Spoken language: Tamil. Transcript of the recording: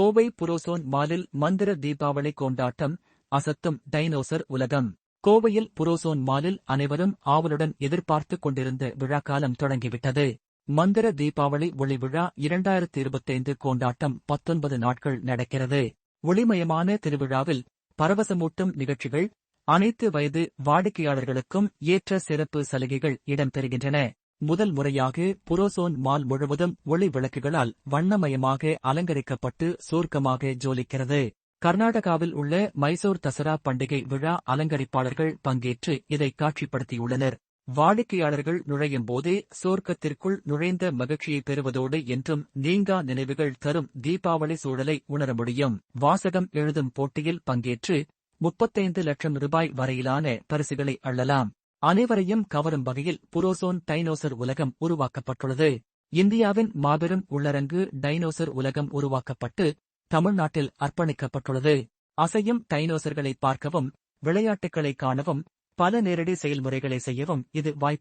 கோவை புரோசோன் மாலில் மந்திர தீபாவளி கொண்டாட்டம் அசத்தும் டைனோசர் உலகம். கோவையில் புரோசோன் மாலில் அனைவரும் ஆவலுடன் எதிர்பார்த்துக் கொண்டிருந்த விழாக்காலம் தொடங்கிவிட்டது. மந்திர தீபாவளி ஒளி விழா இரண்டாயிரத்தி இருபத்தைந்து கொண்டாட்டம் பத்தொன்பது நாட்கள் நடக்கிறது. ஒளிமயமான திருவிழாவில் பரவசமூட்டும் நிகழ்ச்சிகள் அனைத்து வயது வாடிக்கையாளர்களுக்கும் ஏற்ற சிறப்பு சலுகைகள் இடம்பெறுகின்றன. முதல் முறையாக புரோசோன் மால் முழுவதும் ஒளி விளக்குகளால் வண்ணமயமாக அலங்கரிக்கப்பட்டு சோர்க்கமாக ஜோலிக்கிறது. கர்நாடகாவில் உள்ள மைசூர் தசரா பண்டிகை விழா அலங்கரிப்பாளர்கள் பங்கேற்று இதை காட்சிப்படுத்தியுள்ளனர். வாடிக்கையாளர்கள் நுழையும் போதே சோர்க்கத்திற்குள் நுழைந்த மகிழ்ச்சியை பெறுவதோடு என்றும் நீங்கா நினைவுகள் தரும் தீபாவளி சூழலை உணர முடியும். வாசகம் எழுதும் போட்டியில் பங்கேற்று முப்பத்தைந்து லட்சம் ரூபாய் வரையிலான பரிசுகளை அள்ளலாம். அனைவரையும் கவரும் வகையில் புரோசோன் டைனோசர் உலகம் உருவாக்கப்பட்டுள்ளது. இந்தியாவின் மாபெரும் உள்ளரங்கு டைனோசர் உலகம் உருவாக்கப்பட்டு தமிழ்நாட்டில் அர்ப்பணிக்கப்பட்டுள்ளது. அசையும் டைனோசர்களை பார்க்கவும் விளையாட்டுகளை காணவும் பல நேரடி செயல்முறைகளை செய்யவும் இது வாய்ப்பு